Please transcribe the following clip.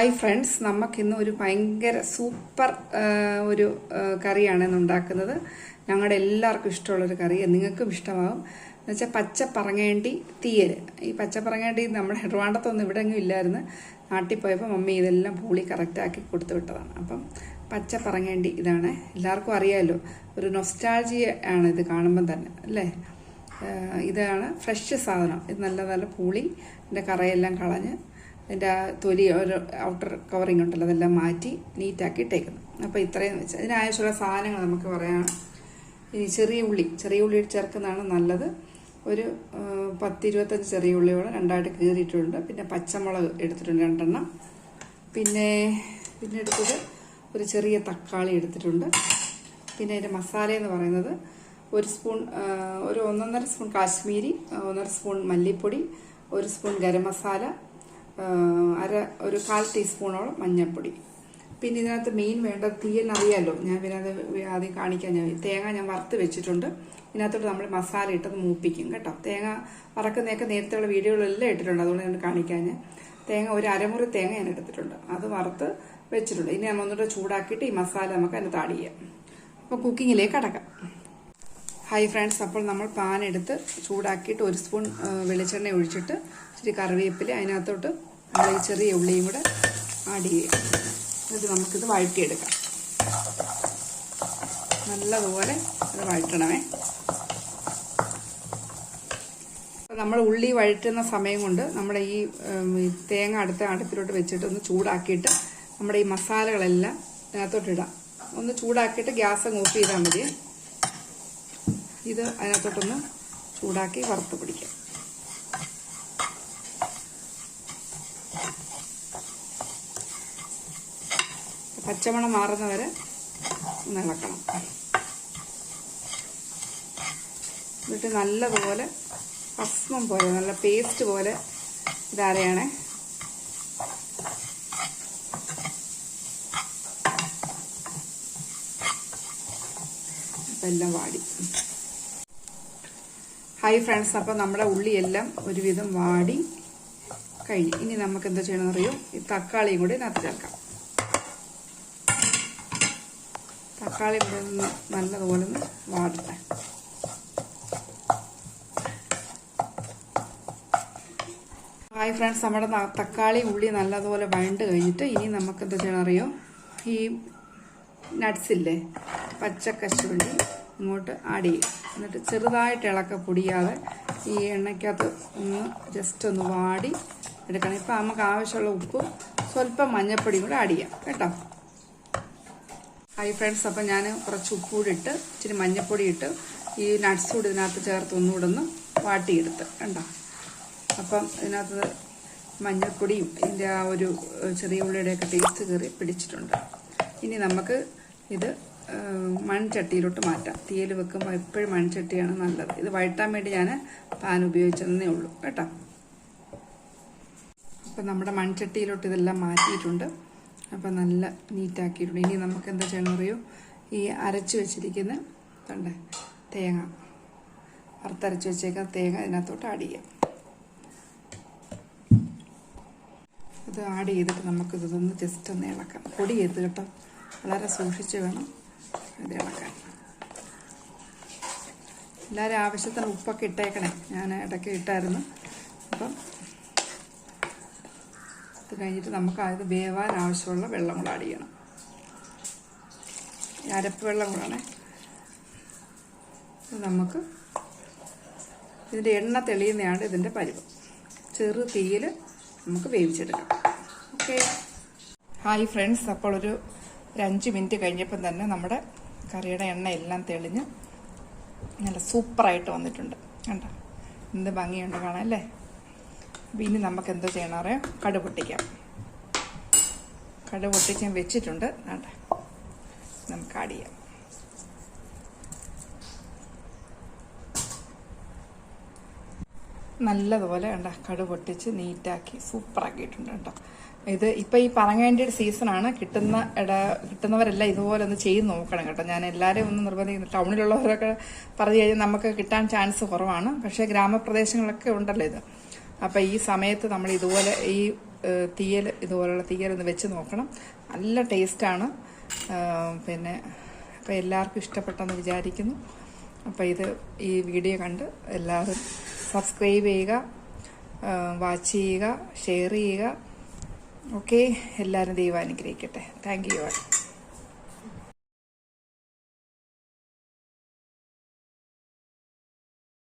Hi friends നമുക്കിന്ന് ഒരു ഭയങ്കര സൂപ്പർ ഒരു കറിയാണ് ഇന്ന് ഉണ്ടാക്കുന്നത്. ഞങ്ങളുടെ എല്ലാവർക്കും ഇഷ്ടമുള്ളൊരു കറി നിങ്ങൾക്കും ഇഷ്ടമാകും എന്ന് വെച്ചാൽ പച്ചപ്പറങ്ങേണ്ടി തീയൽ ഈ പച്ചപ്പറങ്ങേണ്ടി നമ്മുടെ ഇടവാണ്ടത്തൊന്നും ഇവിടെ എങ്ങും ഇല്ലായിരുന്നു. നാട്ടിൽ പോയപ്പോൾ മമ്മി ഇതെല്ലാം പൂളി കറക്റ്റാക്കി കൊടുത്തു വിട്ടതാണ്. അപ്പം പച്ചപ്പറങ്ങേണ്ടി ഇതാണ്. എല്ലാവർക്കും അറിയാമല്ലോ ഒരു നൊസ്റ്റാൾജിയ ആണ് ഇത് കാണുമ്പം തന്നെ അല്ലേ? ഇതാണ് ഫ്രഷ് സാധനം. ഇത് നല്ല നല്ല പൂളി എന്റെ കറയെല്ലാം കളഞ്ഞ് അതിന്റെ ആ തൊലി ഒരു ഔട്ടർ കവറിങ് ഉണ്ടല്ലോ അതെല്ലാം മാറ്റി നീറ്റാക്കി ഇട്ടേക്കുന്നു. അപ്പോൾ ഇത്രയും വെച്ച് അതിനാവശ്യമുള്ള സാധനങ്ങൾ നമുക്ക് പറയാം. ഇനി ചെറിയ ഉള്ളി ചെറിയ ഉള്ളി ചേർക്കുന്നതാണ് നല്ലത്. ഒരു പത്തിരുപത്തഞ്ച് ചെറിയ ഉള്ളിയോളം രണ്ടായിട്ട് കീറിയിട്ടുണ്ട്. പിന്നെ പച്ചമുളക് എടുത്തിട്ടുണ്ട് രണ്ടെണ്ണം. പിന്നെ പിന്നെ എടുത്തത് ഒരു ചെറിയ തക്കാളി എടുത്തിട്ടുണ്ട്. പിന്നെ അതിന്റെ മസാല എന്ന് പറയുന്നത് ഒരു സ്പൂൺ ഒരു ഒന്നൊന്നര സ്പൂൺ കാശ്മീരി ഒന്നര സ്പൂൺ മല്ലിപ്പൊടി ഒരു സ്പൂൺ ഗരം മസാല അര ഒരു കാൽ ടീസ്പൂണോളം മഞ്ഞൾപ്പൊടി. പിന്നെ ഇതിനകത്ത് മെയിൻ വേണ്ടത് തീയലിന് അറിയാമല്ലോ ഞാൻ അത് ആദ്യം കാണിക്കാൻ ഞാൻ തേങ്ങ ഞാൻ വറുത്ത് വെച്ചിട്ടുണ്ട്. ഇതിനകത്തോട്ട് നമ്മൾ മസാല ഇട്ടത് മൂപ്പിക്കും കേട്ടോ. തേങ്ങ വറക്കുന്നതൊക്കെ നേരത്തെയുള്ള വീഡിയോകളെല്ലാം ഇട്ടിട്ടുണ്ട്. അതുകൊണ്ട് ഞാൻ കാണിക്കാൻ ഞാൻ. തേങ്ങ ഒരു അരമുറി തേങ്ങ ഞാൻ എടുത്തിട്ടുണ്ട്. അത് വറുത്ത് വെച്ചിട്ടുണ്ട്. ഇനി നമ്മൾ ഒന്നുകൂടെ ചൂടാക്കിയിട്ട് ഈ മസാല നമുക്ക് അതിന് താടി ചെയ്യാം. അപ്പോൾ കുക്കിങ്ങിലേക്ക് അടക്കാം. ഹായ് ഫ്രണ്ട്സ് അപ്പോൾ നമ്മൾ പാൻ എടുത്ത് ചൂടാക്കിയിട്ട് ഒരു സ്പൂൺ വെളിച്ചെണ്ണ ഒഴിച്ചിട്ട് ഇച്ചിരി കറിവേപ്പില അതിനകത്തോട്ട് നമ്മൾ ഈ ചെറിയ ഉള്ളിയും കൂടെ ആഡ് ചെയ്യുക എന്നിട്ട് നമുക്കിത് വഴറ്റിയെടുക്കാം. നല്ലതുപോലെ അത് വഴറ്റണമേ. നമ്മൾ ഉള്ളി വഴറ്റുന്ന സമയം കൊണ്ട് നമ്മുടെ ഈ തേങ്ങ അടുത്ത അടുപ്പിലോട്ട് വെച്ചിട്ട് ഒന്ന് ചൂടാക്കിയിട്ട് നമ്മുടെ ഈ മസാലകളെല്ലാം അതിനകത്തോട്ടിടാം ഒന്ന് ചൂടാക്കിയിട്ട് ഗ്യാസ് അങ്ങ് ഓഫ് ചെയ്താൽ മതി. ഇത് അതിനകത്തോട്ടൊന്ന് ചൂടാക്കി വറുത്ത് പിടിക്കാം. പച്ചമണം മാറുന്നവരെ ഒന്ന് ഇളക്കണം. എന്നിട്ട് നല്ലതുപോലെ ഭസ്മം പോലെ നല്ല പേസ്റ്റ് പോലെ ഇതാരയാണേ? എല്ലാം വാടി. ഹായ് ഫ്രണ്ട്സ് അപ്പോൾ നമ്മുടെ ഉള്ളിയെല്ലാം ഒരുവിധം വാടി കഴിഞ്ഞു. ഇനി നമുക്ക് എന്താ ചെയ്യണമെന്ന് അറിയോ ഈ തക്കാളിയും കൂടി ഇതിനകത്ത് ചേർക്കാം. തക്കാളി ഇവിടെ നല്ലതുപോലെ ഒന്ന് വാടട്ടെ. ഹായ് ഫ്രണ്ട്സ് നമ്മുടെ തക്കാളി ഉള്ളി നല്ലതുപോലെ വഴണ്ട് കഴിഞ്ഞിട്ട് ഇനി നമുക്ക് എന്താ ചെയ്യണം അറിയോ? ഈ നട്ട്സില്ലേ കശുവണ്ടി ഇങ്ങോട്ട് ആഡ് ചെയ്യും. എന്നിട്ട് ചെറുതായിട്ട് ഇളക്ക പൊടിയാതെ ഈ എണ്ണയ്ക്കകത്ത് ഒന്ന് ജസ്റ്റ് ഒന്ന് വാടി എടുക്കണം. ഇപ്പം നമുക്ക് ആവശ്യമുള്ള ഉപ്പും സ്വല്പം മഞ്ഞൾപ്പൊടിയും കൂടെ ആഡ് ചെയ്യാം. കേട്ടോ? ഹായ് ഫ്രണ്ട്സ് അപ്പം ഞാൻ കുറച്ച് ഉപ്പൂടിട്ട് ഇച്ചിരി മഞ്ഞൾപ്പൊടി ഇട്ട് ഈ നട്ട്സ് കൂടി ഇതിനകത്ത് ചേർത്ത് ഒന്നുകൂടെ ഒന്ന് വാട്ടിയെടുത്ത് കണ്ടോ? അപ്പം ഇതിനകത്ത് മഞ്ഞൾപ്പൊടിയും ഇതിന്റെ ആ ഒരു ചെറിയ ഉള്ളിയുടെയൊക്കെ ടേസ്റ്റ് കയറി പിടിച്ചിട്ടുണ്ട്. ഇനി നമുക്ക് ഇത് മൺചട്ടിയിലോട്ട് മാറ്റാം. തീയൽ വെക്കുമ്പോൾ എപ്പോഴും മൺചട്ടിയാണ് നല്ലത്. ഇത് വഴട്ടാൻ വേണ്ടി ഞാൻ പാൻ ഉപയോഗിച്ചതന്നേ ഉള്ളൂ കേട്ടോ? അപ്പം നമ്മുടെ മൺചട്ടിയിലോട്ട് ഇതെല്ലാം മാറ്റിയിട്ടുണ്ട്. അപ്പം നല്ല നീറ്റാക്കിയിട്ടുണ്ട്. ഇനി നമുക്ക് എന്താ ചെയ്യണം അറിയോ ഈ അരച്ച് വെച്ചിരിക്കുന്ന തണ്ട് തേങ്ങ. വറുത്തരച്ച് വെച്ചേക്കുന്ന തേങ്ങ ഇതിനകത്തോട്ട് ആഡ് ചെയ്യാം. ഇത് ആഡ് ചെയ്തിട്ട് നമുക്ക് ഇതൊന്ന് ജസ്റ്റ് ഒന്ന് ഇളക്കാം. പൊടി ചെയ്ത് കേട്ടോ. വളരെ സൂക്ഷിച്ച് വേണം ഇത് ഇളക്കാൻ. എല്ലാവരും ആവശ്യത്തിന് ഉപ്പൊക്കെ ഇട്ടേക്കണേ. ഞാൻ ഇടയ്ക്ക് ഇട്ടായിരുന്നു. അപ്പം ഇത് കഴിഞ്ഞിട്ട് നമുക്ക് അത് വേവാൻ ആവശ്യമുള്ള വെള്ളം കൂടെ ആഡ് ചെയ്യണം. അരപ്പ് വെള്ളം കൂടാണേ. നമുക്ക് ഇതിന്റെ എണ്ണ തെളിയുന്നതാണ് ഇതിന്റെ പരുവം. ചെറു തീയിൽ നമുക്ക് വേവിച്ചെടുക്കാം. ഓക്കെ. Hi friends. അപ്പോൾ ഒരു അഞ്ച് മിനിറ്റ് കഴിഞ്ഞപ്പം തന്നെ നമ്മുടെ കറിയുടെ എണ്ണ എല്ലാം തെളിഞ്ഞ് നല്ല സൂപ്പറായിട്ട് വന്നിട്ടുണ്ട്. കണ്ടോ? എന്ത് ഭംഗിയുണ്ട് കാണാം അല്ലേ? ഇനി നമുക്ക് എന്താ ചെയ്യണം അറിയാം കടു പൊട്ടിക്കാം. കടു പൊട്ടിച്ച് വെച്ചിട്ടുണ്ട്. ആട്ടെ. നമുക്ക് ആഡ് ചെയ്യാം. നല്ലതുപോലെ കണ്ട കടു പൊട്ടിച്ച് നീറ്റാക്കി സൂപ്പറാക്കിയിട്ടുണ്ട് കേട്ടോ. ഇത് ഇപ്പം ഈ പറങ്ങേണ്ടിയുടെ സീസണാണ് കിട്ടുന്ന ഇട കിട്ടുന്നവരെല്ലാം ഇതുപോലെ ഒന്ന് ചെയ്ത് നോക്കണം കേട്ടോ. ഞാൻ എല്ലാവരെയും ഒന്ന് നിർബന്ധിക്കുന്നു. ടൗണിലുള്ളവരൊക്കെ പറഞ്ഞു കഴിഞ്ഞാൽ നമുക്ക് കിട്ടാൻ ചാൻസ് കുറവാണ്. പക്ഷേ ഗ്രാമപ്രദേശങ്ങളൊക്കെ ഉണ്ടല്ലോ ഇത്. അപ്പോൾ ഈ സമയത്ത് നമ്മൾ ഇതുപോലെ ഈ തീയൽ ഇതുപോലുള്ള തീയൽ ഒന്ന് വെച്ച് നോക്കണം. നല്ല ടേസ്റ്റാണ് പിന്നെ അപ്പോൾ എല്ലാവർക്കും ഇഷ്ടപ്പെട്ടെന്ന് വിചാരിക്കുന്നു. അപ്പോൾ ഇത് ഈ വീഡിയോ കണ്ട് എല്ലാവരും സബ്സ്ക്രൈബ് ചെയ്യുക വാച്ച് ചെയ്യുക ഷെയർ ചെയ്യുക. ഓക്കെ എല്ലാവരും ദൈവം അനുഗ്രഹിക്കട്ടെ. Thank you